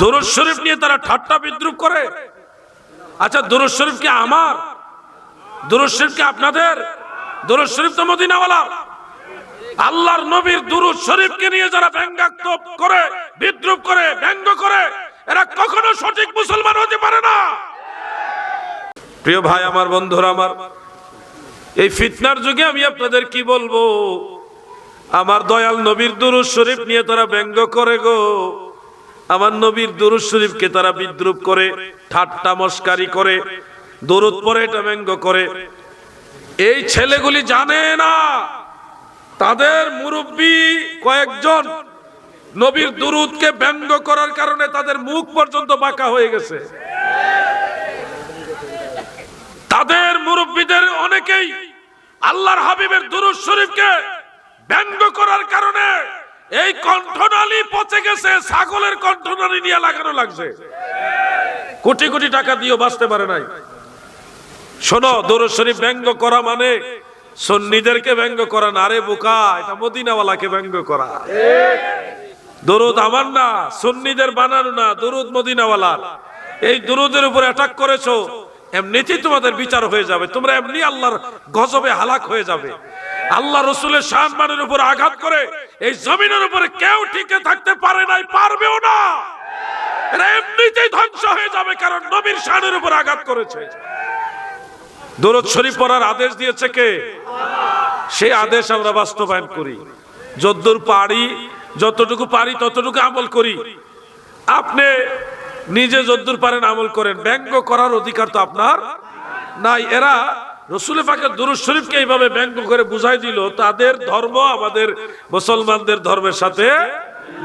দুরুদ শরীফ নিয়ে তারা ঠাট্টা বিদ্রুপ করে। আচ্ছা দুরুদ শরীফ কি আমার? দুরুদ শরীফ কি আপনাদের? দুরুদ শরীফ তো মদিনাওয়ালা। আল্লাহর নবীর দুরুদ শরীফকে নিয়ে যারা ব্যঙ্গাত্মক করে, বিদ্রুপ করে, ব্যঙ্গ করে, এরা কখনো সঠিক মুসলমান হতে পারে না। প্রিয় ভাই, আমার বন্ধুরা, আমার এই ফিতনার যুগে আমি আপনাদের কি বলব? আমার দয়াল নবীর দুরুদ শরীফ নিয়ে তারা ব্যঙ্গ করে গো। আমার নবীর দুরুদ শরীফকে তারা বিদ্রুপ করে, ঠাট্টা মস্কারি করে, দরুদ পরে এটা ব্যঙ্গ করে। এই ছেলেগুলি জানে না, তাদের মুরব্বী কয়েকজন নবীর দুরুদকে ব্যঙ্গ করার কারণে তাদের মুখ পর্যন্ত বাঁকা হয়ে গেছে। তাদের মুরব্বীদের অনেকেই আল্লাহর হাবিবের দুরুদ শরীফকে ব্যঙ্গ করার কারণে এই কণ্ঠনালী পচে গেছে, ছাগলের কণ্ঠনালী নিয়ে লাগানো লাগছে। কোটি কোটি টাকা দিয়েও বাঁচতে পারে নাই। শোনো, দরুদ ব্যঙ্গ করা মানে সন্নিদেরকে ব্যঙ্গ করা না রে বোকা, এটা মদিনাওয়ালাকে ব্যঙ্গ করা। দরুদ আমার না, সুন্নিদের বানানো না, দরুদ মদিনাওয়ালার। এই দরুদের উপর অ্যাটাক করেছ, এমনিতেই তোমাদের বিচার হয়ে যাবে, তোমরা এমনি আল্লাহর গজবে হালাক হয়ে যাবে। আল্লাহ রসুলের সম্মানের উপর আঘাত করে, এই জমিনের উপরে কেউ টিকে থাকতে পারে নাই, পারবেও না। এরা এমনিতেই ধ্বংস হয়ে যাবে কারণ নবীর শানের উপর আঘাত করেছে। দরুদ শরীফ পড়ার আদেশ দিয়েছে কে? সেই আদেশ আমরা বাস্তবায়ন করি। যদ্দূর পারি, যতটুকু পারি, ততটুকু আমল করি। আপনি নিজে যদ্দূর পারেন আমল করেন। ব্যঙ্গ করার অধিকার তো আপনার নাই। এরা রসুল পাকের দুরুদ শরীফকে এইভাবে ব্যঙ্গ করে বুঝাই দিল, তাদের ধর্ম আমাদের মুসলমানদের ধর্মের সাথে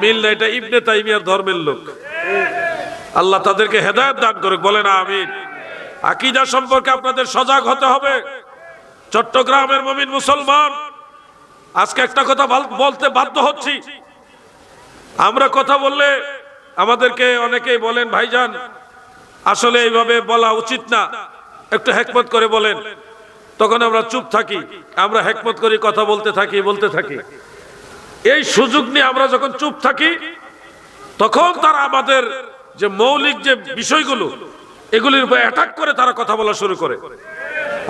মিল না এটা ইবনে তাইমিয়ার ধর্মের লোক। আল্লাহ তাদেরকে হেদায়ত দান করে বলেন আমিন। আকিদা সম্পর্কে আপনাদের সজাগ হতে হবে। চট্টগ্রামের মমিন মুসলমান, আজকে একটা কথা বলতে বাধ্য হচ্ছি। আমরা কথা বললে আমাদেরকে অনেকেই বলেন, ভাইজান, আসলে এইভাবে বলা উচিত না। একটু হেকমত করে বলেন। তখন আমরা চুপ থাকি, আমরা হেকমত করে, কথা বলতে থাকি বলতে থাকি। এই সুযোগ নিয়ে আমরা যখন চুপ থাকি, তখন তারা আমাদের যে মৌলিক যে বিষয়গুলো, এগুলির উপর অ্যাটাক করে তারা কথা বলা শুরু করে।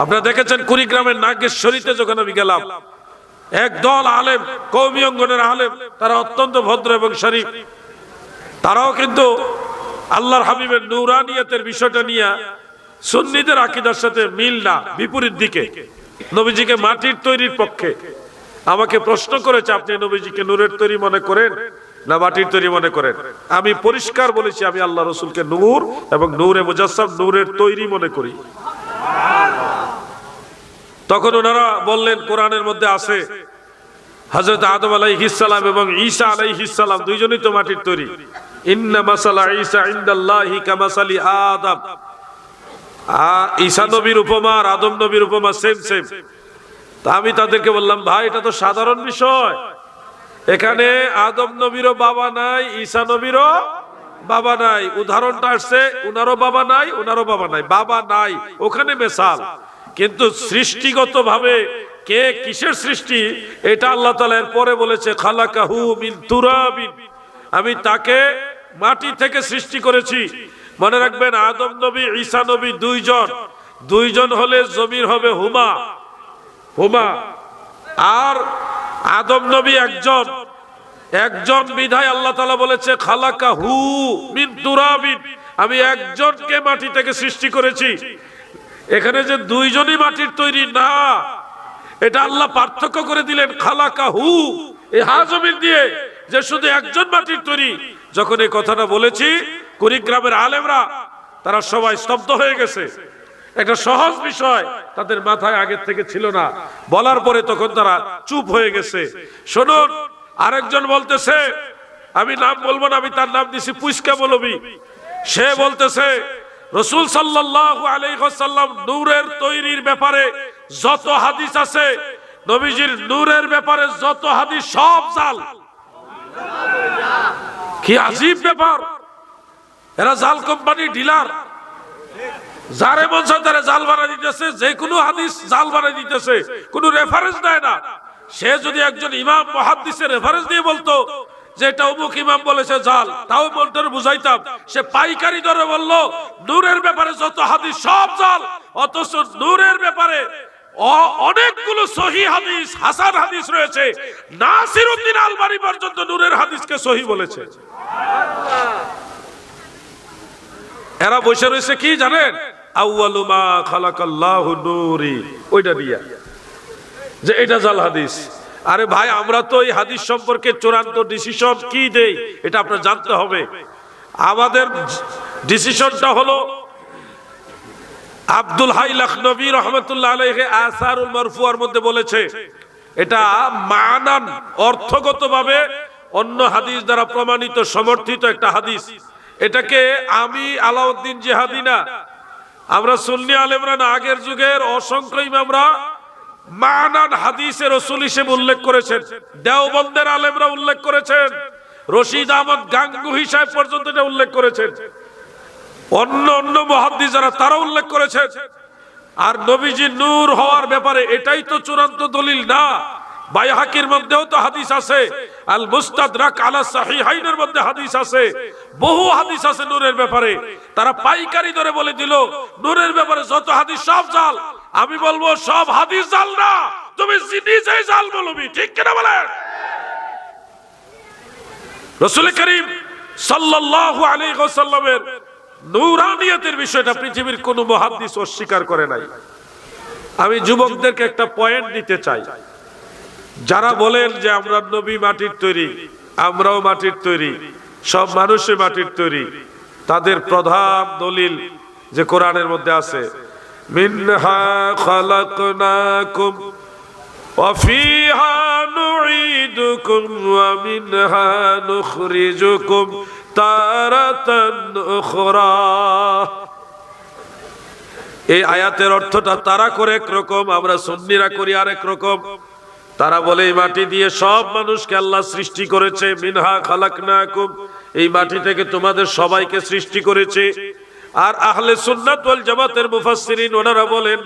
আপনারা দেখেছেন কুড়িগ্রামের নাগেশ্বরীতে যখন আমি গেলাম, এক দল আলেম কৌমি অঙ্গনের আলেম, তারা অত্যন্ত ভদ্র এবং শরীফ। তারাও কিন্তু আল্লাহর হাবিবের নৌরানিয়তের বিষয়টা নিয়ে সুন্নিদের আকিদার সাথে মিল না, বিপরীত দিকে। নবীজিকে মাটির তৈরির পক্ষে। আমাকে প্রশ্ন করেছে, আপনি নবীজিকে নূরের তৈরি মনে করেন না মাটির তৈরি মনে করেন? আমি পরিষ্কার বলেছি, আমি আল্লাহ রসুলকে নূর এবং নূরে মুজাসসাম নূরের তৈরি মনে করি। তখন ওনারা বললেন, কোরআনের মধ্যে আছে হজরত আদম আলাইহিসালাম এবং ঈসা আলাইহিসালাম দুইজনই তো মাটির তৈরি। ইন্না মাসালা ঈসা ইনদাল্লাহি কামাসালি আদম। ঈসা নবীর উপমা, আর আদম নবীর উপমা সেম সেম তা আমি তাদেরকে বললাম, ভাই, এটা তো সাধারণ বিষয়। এখানে আদম নবীরও বাবা নাই, ঈসা নবীরও বাবা নাই। উদাহরণটা আসছে, উনারও বাবা নাই, উনারও বাবা নাই। বাবা নাই, ওখানে মেসাল। কিন্তু সৃষ্টিগত ভাবে কে, কিসের সৃষ্টি, এটা আল্লাহ তালা এর পরে বলেছে, খালাকাহু মিন তুরাবিন। আমি তাকে মাটি থেকে সৃষ্টি করেছি। মনে রাখবেন, আদম নবী, ঈসা নবী দুইজন। দুইজন হলে জমির হবে হুমা। হুমা। আর আদম নবী একজন। একজন বিধায় আল্লাহ তালা বলেছে, খালাকা হু মিন তুরাবিন। আমি একজনকে মাটি থেকে সৃষ্টি করেছি। এখানে যে দুইজনই মাটির তৈরি, না। এটা আল্লাহ পার্থক্য করে দিলেন, খালাকা হু। এই হাজমিন দিয়ে যে শুধু একজন মাটির তৈরি। যখন এই কথাটা বলেছি কুড়িগ্রামের আলেমরা, তারা সবাই স্তব্ধ হয়ে গেছে। একটা সহজ বিষয় তাদের মাথায় আগের থেকে ছিল না। বলার পরে তখন তারা চুপ হয়ে গেছে। শুনুন, আরেকজন বলতেছে, আমি নাম বলব না, আমি তার নাম দিছি পুষ্কা বলবি সে বলতেছে, রসুল সাল্লাল্লাহু আলাইহি ওয়াসাল্লাম নূরের তৈরির ব্যাপারে যত হাদিস আছে, নবীজির নূরের ব্যাপারে যত হাদিস সব জাল। কি আজীব ব্যাপার! এরা জাল কোম্পানি ডিলার। যারে চায় তারে জাল বানাই দিতেছে, যে কোনো হাদিস জাল বানাই দিতেছে, কোনো রেফারেন্স দেয় না। সে যদি একজন ইমাম, মহাদ্দিসের রেফারেন্স দিয়ে বলতো যে এটা অমুক ইমাম বলেছে জাল, তাও মনটার বুঝাইতাম। সে পাইকারি দরে বলল, নূরের ব্যাপারে যত হাদিস সব জাল, অথচ নূরের ব্যাপারে অনেকগুলো সহি হাদিস, হাসান হাদিস রয়েছে। নাসির উদ্দিন আলবানি পর্যন্ত নূরের হাদিসকে সহি বলেছে। এরা বসে রয়েছে কি জানেন? আউয়ালু মা খালাকাল্লাহু নূরি। ওইটা দিয়া। যে এটা জাল হাদিস। আরে ভাই, আমরা তো এই হাদিস সম্পর্কে চূড়ান্ত ডিসিশন কি দেই, এটা আপনার জানতে হবে। আমাদের ডিসিশনটা হলো আব্দুল হাই লখনবী রহমতুল্লাহ আলাইহি আসারুল মারফুয়ার মধ্যে বলেছে, এটা মানান অর্থগতভাবে অন্য হাদিস দ্বারা প্রমাণিত সমর্থিত একটা হাদিস। এটাকে আমি আলাউদ্দিন জিহাদি না। আমরা সুন্নি আলেমরা না, আগের যুগের অসংখ্য ইমামরা মানান হাদিসের রসুল হিসেবে উল্লেখ করেছেন। দেওবন্দের আলেমরা উল্লেখ করেছেন। রশিদ আহমদ গাঙ্গুহি সাহেব পর্যন্ত এটা উল্লেখ করেছেন। অন্য অন্য মহাদ্দি যারা তারা উল্লেখ করেছেন। আর নবীজি নূর হওয়ার ব্যাপারে এটাই তো চূড়ান্ত দলিল না। বাইহাকির মধ্যেও তো হাদিস আছে। আল মুস্তাদরাক আলা মধ্যে হাদিস আছে। বহু হাদিস আছে নূরের ব্যাপারে। তারা পাইকারি ধরে বলে দিল, নূরের ব্যাপারে যত হাদিস সব জাল। আমি বলব, সব হাদিস জাল না। তুমি নিজেই জাল বলবি ঠিক কিনা বলেন? রসুল করিম সাল্লাল্লাহু আলাইহি ওয়াসাল্লামের নূরানিয়তের বিষয়টা পৃথিবীর কোন মুহাদ্দিস অস্বীকার করে নাই। আমি যুবকদেরকে একটা পয়েন্ট দিতে চাই। যারা বলেন যে আমরা নবী মাটির তৈরি আমরাও মাটির তৈরি সব মানুষই মাটির তৈরি তাদের প্রধান দলিল যে কোরআনের মধ্যে আছে মিনহা খালাকনাকুম وفيها نعيدكم ومنها نخرجكم تارة أخرى এই আয়াতের অর্থটা তারা করে একরকম আমরা সুন্নিরা করি আরেক রকম তারা বলে, এই মাটি দিয়ে সব মানুষকে আল্লাহ সৃষ্টি করেছে, মিনহা খালাকনাকুম। এই মাটি থেকে তোমাদের সবাইকে সৃষ্টি করেছে। আর আহলে সুন্নাত ওয়াল জামাতের মুফাসসিরিন, ওনারা বলেন,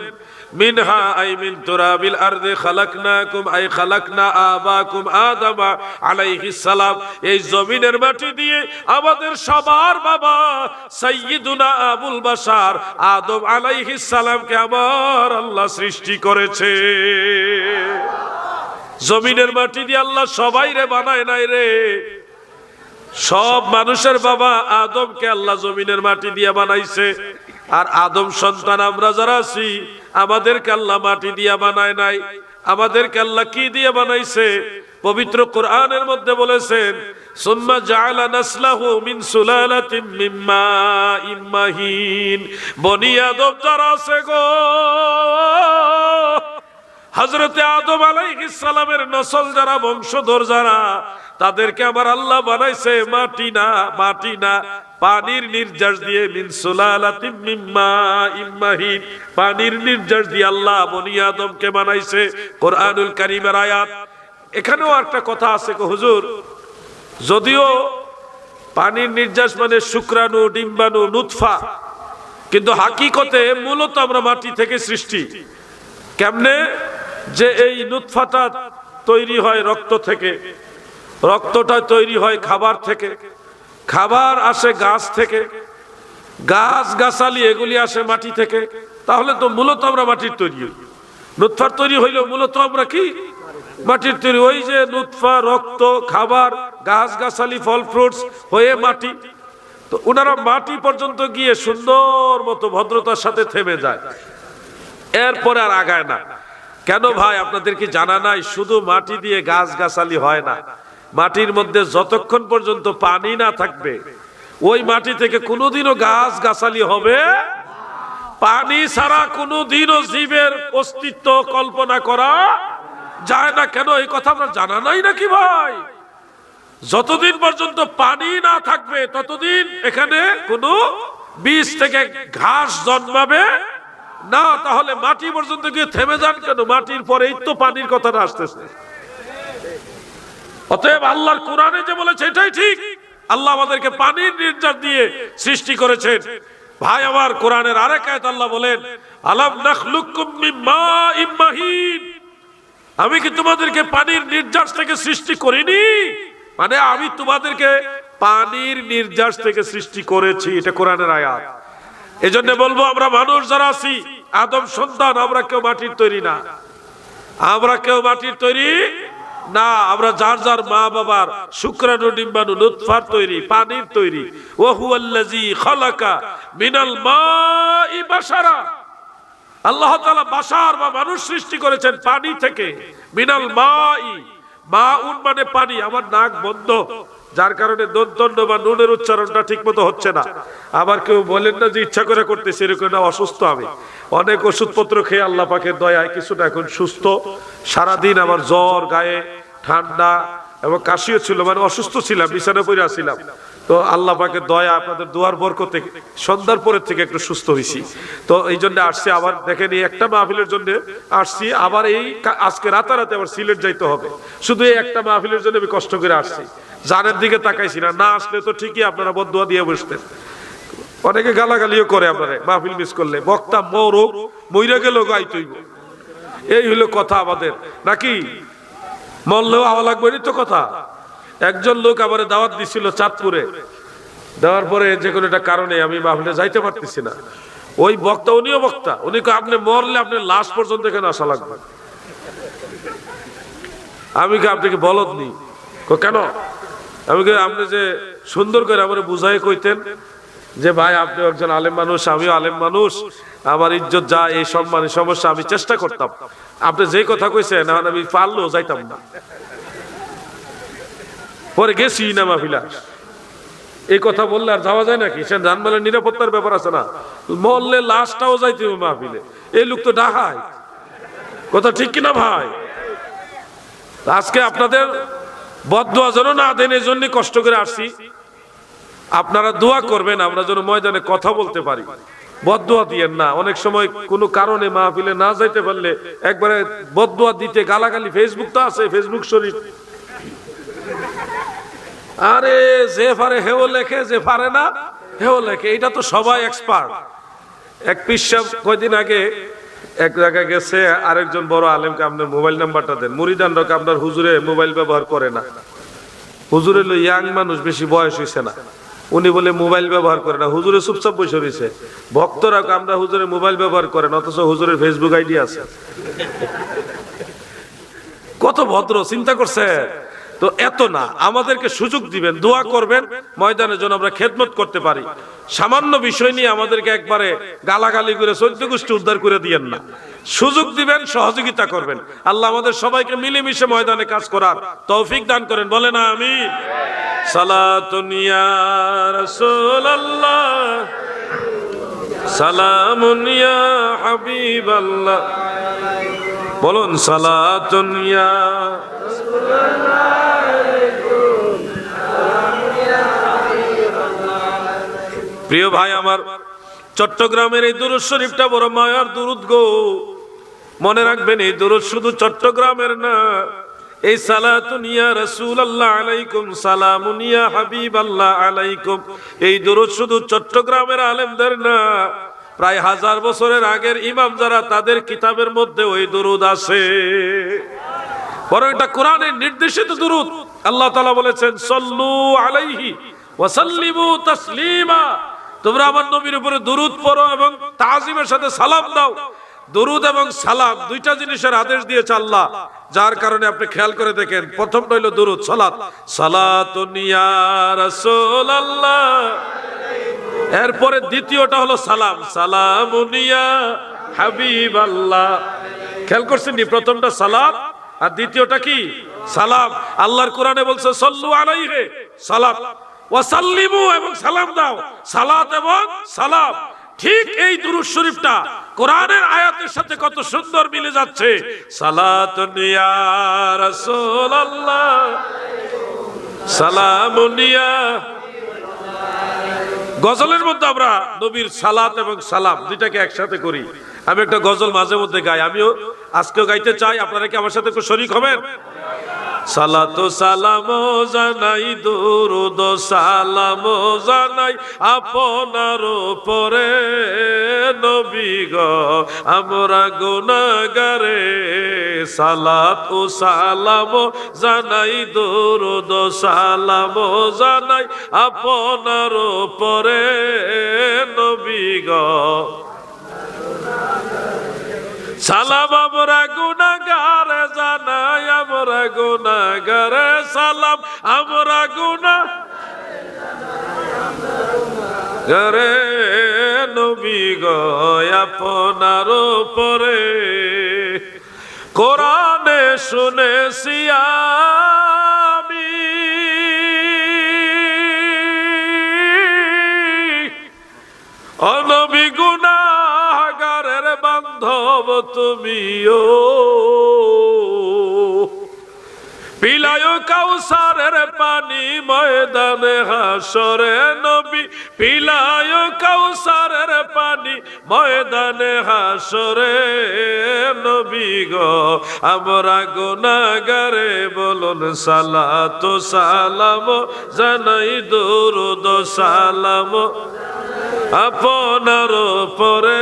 মিনহা আই মিন তুরাবিল আরদে খালাকনাকুম, আই খালাকনা আবাকুম আদামা আলাইহিস সালাম। এই জমিনের মাটি দিয়ে আমাদের সবার বাবা সাইয়্যিদুনা আবুল বাশার আদম আলাইহিস সালামকে আমার আল্লাহ সৃষ্টি করেছে। জমিনের মাটি দিয়ে আল্লাহ সবাই রে বানায় নাই রে। সব মানুষের বাবা আদমকে আল্লাহ জমিনের মাটি দিয়ে বানাইছে। আর আদম সন্তান আমরা যারা আছি, আমাদেরকে আল্লাহ মাটি দিয়া বানায় নাই। আমাদেরকে আল্লাহ কি দিয়ে বানাইছে? পবিত্র কোরআনের মধ্যে বলেছেন, সুম্মা যারা আছে গো হজরতে আদম সালামের নসল যারা, বংশধর যারা, তাদেরকে আবার আল্লাহ বানাইছে মাটি না মাটি না। পানির নির্যাস দিয়ে মিন পানির নির্যাস দিয়ে আল্লাহ বনি আদমকে বানাইছে কোরআনুল কারীমের আয়াত। এখানেও একটা কথা আছে হুজুর। যদিও পানির নির্যাস মানে শুক্রাণু, ডিম্বাণু নুৎফা কিন্তু হাকিকতে মূলত আমরা মাটি থেকে সৃষ্টি। কেমনে? যে এই নুৎফাটা তৈরি হয় রক্ত থেকে। রক্তটা তৈরি হয় খাবার থেকে। খাবার আসে গাছ থেকে। গাছ, গাছালি এগুলি আসে মাটি থেকে। তাহলে তো মূলত আমরা মাটির তৈরি হই। নুৎফার তৈরি হইলেও মূলত আমরা কি? মাটির তৈরি। ওই যে নুৎফা, রক্ত, খাবার, গাছ, গাছালি, ফল, ফ্রুটস হয়ে মাটি। তো ওনারা মাটি পর্যন্ত গিয়ে সুন্দর মতো ভদ্রতার সাথে থেমে যায়। এরপরে আর আগায় না। কেন ভাই, আপনাদের কি জানা নাই? শুধু মাটি দিয়ে গাছ গাছালি হয় না। মাটির মধ্যে যতক্ষণ পর্যন্ত পানি না থাকবে, ওই মাটি থেকে কোনোদিনও গাছ গাছালি হবে পানি ছাড়া কোনোদিনও জীবের অস্তিত্ব কল্পনা করা যায় না। কেন এই কথা আমরা জানা নাই নাকি ভাই? যতদিন পর্যন্ত পানি না থাকবে, ততদিন এখানে কোনো বীজ থেকে ঘাস জন্মাবে না, তাহলে মাটি পর্যন্ত গিয়ে থেমে যান কেন? মাটির পরেই তো পানির কথাটা আসতেছে। অতএব আল্লাহর কোরআনে যে বলেছে, এটাই ঠিক। আল্লাহ আমাদেরকে পানির নির্যাস দিয়ে সৃষ্টি করেছেন। ভাই, আমার কোরআনের আরেক আয়াত আল্লাহ বলেন, আলাম নাখলুকুম মিন মাহিন? আমি কি তোমাদেরকে পানির নির্যাস থেকে সৃষ্টি করিনি? মানে আমি তোমাদেরকে পানির নির্যাস থেকে সৃষ্টি করেছি। এটা কোরআনের আয়াত। এজন্য বলব, আমরা মানুষ যারা আছি, আদম সন্তান, আমরা কেউ মাটির তৈরি না। আমরা কেউ মাটির তৈরি না, আমরা যার যার মা বাবার শুক্রাণু ডিম্বাণু লুৎফার তৈরি, পানির তৈরি। ওহু আল্লাজি খালাকা মিনাল মাই বাশারা। আল্লাহ তাআলা বাশার বা মানুষ সৃষ্টি করেছেন পানি থেকে, মিনাল মাই। মা উন মানে পানি, আমার নাক বন্ধ। যার কারণে দন্তন্য বা নুনের উচ্চারণটা ঠিক মতো হচ্ছে না। আবার কেউ বলেন না যে ইচ্ছা করে করতে সেরকম না, অসুস্থ আমি। অনেক ওষুধপত্র খেয়ে আল্লাহ পাকের দয়ায় কিছুটা এখন সুস্থ। সারাদিন আমার জ্বর, গায়ে ঠান্ডা এবং কাশিও ছিল মানে অসুস্থ ছিলাম বিছানা পরে আসছিলাম তো আল্লাহ পাকের দয়া আপনাদের দুয়ার বরকতে সন্ধ্যার পরের থেকে একটু সুস্থ হয়েছি তো এই জন্য আসছি আবার, দেখেন এই একটা মাহফিলের জন্য আসছি, আবার এই আজকে রাতারাতি আবার সিলেট যাইতে হবে। শুধু এই একটা মাহফিলের জন্য আমি কষ্ট করে আসছি। জানের দিকে তাকাইছি না না আসলে তো ঠিকই আপনারা বদুয়া দিয়ে বসতেন। অনেকে গালাগালিও করে আপনারা, মাহফিল মিস করলে। বক্তা মরুক, মইরা গেল গাইতইব এই হলো কথা আমাদের। নাকি মরলেও আওয়া লাগবে তো কথা। একজন লোক আবার দাওয়াত দিছিল চাঁদপুরে। দেওয়ার পরে যে কোনো একটা কারণে আমি মাহফিলে যাইতে পারতেছি না। ওই বক্তা উনিও বক্তা। উনি আপনি মরলে আপনি লাশ পর্যন্ত এখানে আসা লাগবে। আমি কি আপনাকে বলদ নি? কেন? আমি কই, আপনি যে সুন্দর করে আমার বুঝাই কইতেন যে ভাই আপনি একজন আলেম মানুষ আমিও আলেম মানুষ। আমার ইজ্জত যা এই সম্মান সমস্যা আমি চেষ্টা করতাম। আপনি যে কথা কইছেন আমি পারলেও যাইতাম না। পরে গেছি না মাহফিলা এই কথা বললে আর যাওয়া যায় নাকি? সে জানমালের নিরাপত্তার ব্যাপার আছে না। মরলে লাশটাও যাইতে হবে মাহফিলে। এই লোক তো ডাকায় কথা ঠিক কিনা ভাই? আজকে আপনাদের বদুয়া যেন না দেন, এই জন্য কষ্ট করে আসছি। আপনারা দোয়া করবেন, আমরা যেন ময়দানে কথা বলতে পারি। বদুয়া দিয়েন না। অনেক সময় কোনো কারণে মাহফিলে না যাইতে পারলে একবারে বদুয়া দিতে গালাগালি। ফেসবুক তো আছে ফেসবুক শরীর আরে যে পারে হেও লেখে যে পারে না, হেও লেখে। এটা তো সবাই এক্সপার্ট এক পিসাব কয়দিন আগে এক জায়গায় গেছে, আরেকজন বড় আলেমকে আপনার মোবাইল নাম্বারটা দেন। মুরিদানরাকে আপনার হুজুরে মোবাইল ব্যবহার করে না। হুজুরে লো ইয়াং মানুষ, বেশি বয়স হয়েছে না। উনি বলে মোবাইল ব্যবহার করে না। হুজুরে চুপচাপ বসে রয়েছে ভক্তরা আমরা হুজুরে মোবাইল ব্যবহার করেন অথচ হুজুরের ফেসবুক আইডি আছে। কত ভদ্র, চিন্তা করছে তো এত না, আমাদেরকে সুযোগ দিবেন, দোয়া করবেন, ময়দানে যেন আমরা খেদমত করতে পারি। সামান্য বিষয় নিয়ে আমাদেরকে একবারে গালাগালি করে চৈদ্য গোষ্ঠী উদ্ধার করে দিয়েন না। সুযোগ দিবেন, সহযোগিতা করবেন। আল্লাহ আমাদের সবাইকে মিলেমিশে ময়দানে কাজ করার তৌফিক দান করেন। বলে না আমি সালাতুনিয়া বলুন সালাতুনিয়া প্রিয় ভাই আমার, চট্টগ্রামের এই দুরুদ শরীফটা বড় মায়ার দুরুদ গো। মনে রাখবেন, এই দুরুদ শুধু চট্টগ্রামের না, এই সালাতুনিয়া রাসূল আল্লাহ আলাইকুম সালামুনিয়া হাবিব আল্লাহ আলাইকুম। এই দুরুদ শুধু চট্টগ্রামের আলেমদের না, প্রায় হাজার বছরের আগের ইমাম যারা, তাদের কিতাবের মধ্যে ওই দুরুদ আছে। বরং এটা কোরআনের নির্দেশিত দুরুদ। আল্লাহ তাআলা বলেছেন, সল্লু আলাইহি ওয়াসাল্লিমু তাসলিমা। তোমরা আমার নবীর উপরে দুরুদ পড়ো এবং তাজিমের সাথে সালাম দাও। দুরুদ এবং সালাম দুইটা জিনিসের আদেশ দিয়েছে আল্লাহ। যার কারণে আপনি খেয়াল করে দেখেন, প্রথমটা হইল দুরুদ, সালাত। সালাতুন রাসূলুল্লাহ। এরপরে দ্বিতীয়টা হলো সালাম। সালামুনিয়া হাবিব আল্লাহ খেয়াল করছেন নি প্রথমটা সালাম আর দ্বিতীয়টা কি? সালাম। আল্লাহর কোরআনে বলছে, সল্লু আলাইহে সালাম। ওয়াসাল্লিমু এবং সালাম দাও। সালাত এবং সালাম। ঠিক এই দুরুদ শরীফটা কোরআনের আয়াতের সাথে কত সুন্দর মিলে যাচ্ছে। সালাতুন ইয়া রাসূলুল্লাহ। সালামুন ইয়া। গজলের মধ্যে আমরা নবীর সালাত এবং সালাম দুইটাকে একসাথে করি। আমি একটা গজল মাঝে মধ্যে গাই, আমিও আজকেও গাইতে চাই, আপনারা কি আমার সাথে একটু শরিক হবেন? সালাতো সালাম জানাই দুরুদ সালাম জানাই, আপনার পরে নবী গ, আমরা গুনাগারে সালাত সালাম জানাই দুরুদ সালাম জানাই, আপনার পরে নবী গ। সালাম আমরা গুনাগার জানাই, আমরা গুনাগার সালাম, আমরা গুনা গরে নবী গয় আপনার পরে কোরআনে শুনেছি আমি। অনবী গুনাগারের বান্ধব তুমিও। পিলায় কাউসারের পানি ময়দানে হাসরে নবী, পিলায় কাউসারের পানি ময়দানে হাসরে নবী গো। আমরা গুনাগারে বলুন সালাত সালাম, জানাই দুরুদ সালাম। আপনার পরে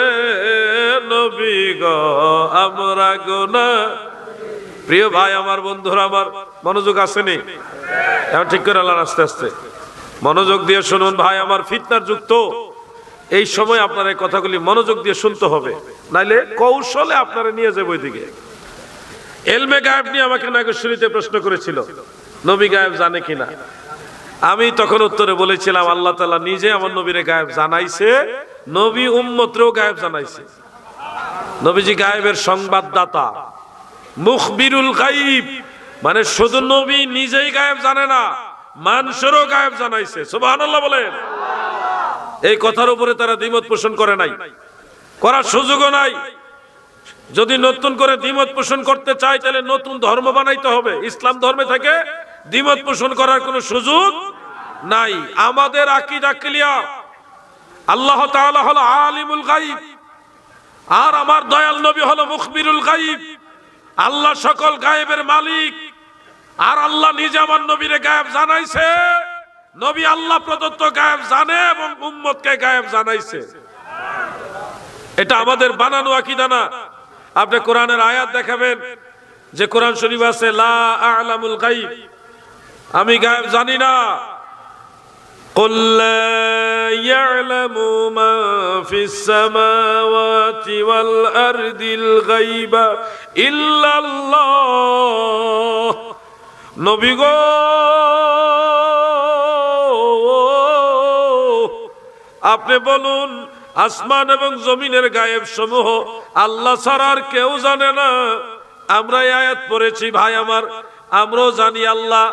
আমরা গোনা প্রিয় ভাই, আমার বন্ধুরা, আমার মনোযোগ আসেনি। এখন ঠিক করে আল্লাহ আস্তে আস্তে। মনোযোগ দিয়ে শুনুন ভাই, আমার ফিতনার যুক্ত। এই সময় আপনার এই কথাগুলি মনোযোগ দিয়ে শুনতে হবে। নাইলে কৌশলে আপনারা নিয়ে যাব ওইদিকে এলমে গায়েব নিয়ে আমাকে নাগেশ্বরীতে প্রশ্ন করেছিল, নবী গায়েব জানে কিনা? আমি তখন উত্তরে বলেছিলাম, আল্লাহ তালা নিজে আমার নবীরে গায়েব জানাইছে, নবী উম্মতরেও গায়েব জানাইছে। নবীজি গায়েবের সংবাদদাতা। মুখবিরুল গাইব মানে শুধু নবী নিজেই গায়েব জানে না, মানুষেরও গায়েব জানাইছে। সুবহানাল্লাহ বলেন। এই কথার উপরে তারা দ্বিমত পোষণ করে নাই। করার সুযোগও নাই। যদি নতুন করে দ্বিমত পোষণ করতে চায়, তাহলে নতুন ধর্ম বানাইতে হবে। ইসলাম ধর্মে থেকে দ্বিমত পোষণ করার কোনো সুযোগ নাই। আমাদের আকিদা ক্লিয়ার। আল্লাহ তাআলা হলো আলিমুল গাইব আর আমার দয়াল নবী হলো মুখবিরুল গাইব। আল্লাহ সকল গায়েবের মালিক। আর আল্লাহ নিজে আমার নবীরে গায়েব জানাইছে। নবী আল্লাহ প্রদত্ত গায়েব জানে এবং উম্মতকে গায়েব জানাইছে। এটা আমাদের বানানো আকিদা না। আপনি কোরআনের আয়াত দেখাবেন যে কোরআন শরীফ আছে, লা আ'লামুল গাইব। আমি গায়েব জানি না। قل لا يعلم من في السماوات والأرض الغيب إلا الله নবী গো আপনি বলুন আসমান এবং জমিনের গায়েব সমূহ আল্লাহ ছাড়া আর কেউ জানে না আমরা এই আয়াত পড়েছি ভাই আমার আমরাও জানি আল্লাহ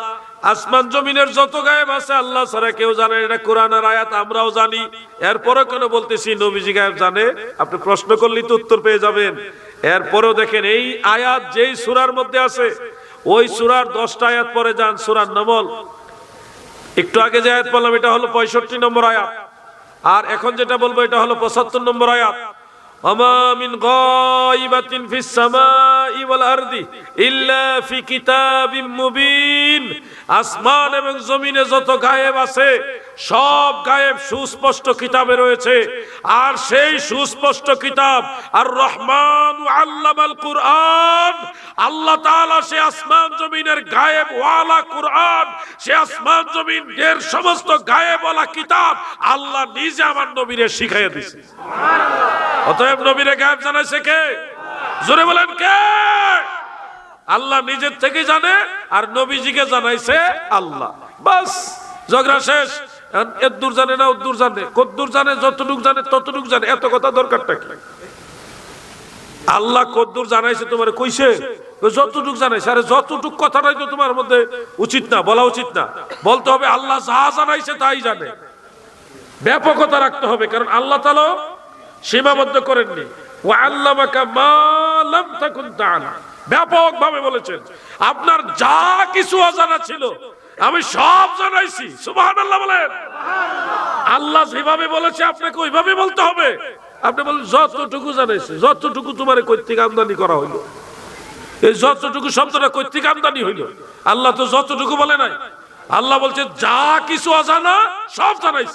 আসমান জমিনের যত গায়েব আছে আল্লাহ ছাড়া কেউ জানে এটা কোরআনের আয়াত, আমরাও জানি। এরপরে কেন বলতেছি, নবীজি গায়েব জানে? আপনি প্রশ্ন করলে তো উত্তর পেয়ে যাবেন। এরপরেও দেখেন, এই আয়াত যেই সুরার মধ্যে আছে, ওই সুরার দশটা আয়াত পরে যান, সুরার নমল। একটু আগে যে আয়াত বললাম এটা হলো পঁয়ষট্টি নম্বর আয়াত। আর এখন যেটা বলব, এটা হলো পঁচাত্তর নম্বর আয়াত। অমামিন গাইবাতিন ফিস সামাই ওয়াল আরদি ইল্লা ফি কিতাবিম মুবিন। আসমান এবং জমিনে যত গায়েব আছে, সব গায়েব সুস্পষ্ট কিতাবে রয়েছে। আর সেই সুস্পষ্ট কিতাব, আর রহমান আল্লামাল কুরআন, আল্লাহ তাআলা সে আসমান জমিনের গায়েব ওয়ালা কুরআন, সে আসমান জমিনের সমস্ত গায়েব ওয়ালা কিতাব আল্লাহ নিজে আমার নবীরে শিখাইয়া দিয়েছে অতএব নবীরে গায়েব জানাইছে কে? জোরে বলেন কে? আল্লাহ নিজের থেকে জানে আর নবীজিকে জানাইছে আল্লাহ। বাস, ঝগড়া শেষ। এর জানে না দূর জানে? কদ্দূর জানে, যতটুক জানে, ততটুক জানে। এত কথা দরকারটা কি? আল্লাহ কদ্দূর জানাইছে তোমার কইছে যতটুক জানাইছে আরে যতটুক কথাটাই তো তোমার মধ্যে উচিত না, বলা উচিত না। বলতে হবে, আল্লাহ যা জানাইছে তাই জানে। ব্যাপকতা রাখতে হবে, কারণ আল্লাহ তালা সীমাবদ্ধ করেননি। ও আল্লামাকা মা লাম তাকুন তাআলা। ব্যাপক ভাবে বলেছেন। আপনার যা কিছু অজানা ছিল, আমি সব জানাইছি। সুবহানাল্লাহ বলেন। আল্লাহ যেভাবে বলেছে, আপনাকে ওইভাবে বলতে হবে। আপনি বলেন, যতটুকু জানাইছে, যতটুকু তোমার কর্তৃক আমদানি করা হইল, এই যতটুকু শব্দটা কর্তৃক আমদানি হইল, আল্লাহ তো যতটুকু বলে নাই। আল্লাহ বলছে, যা কিছু অজানা, সব জানাইছে।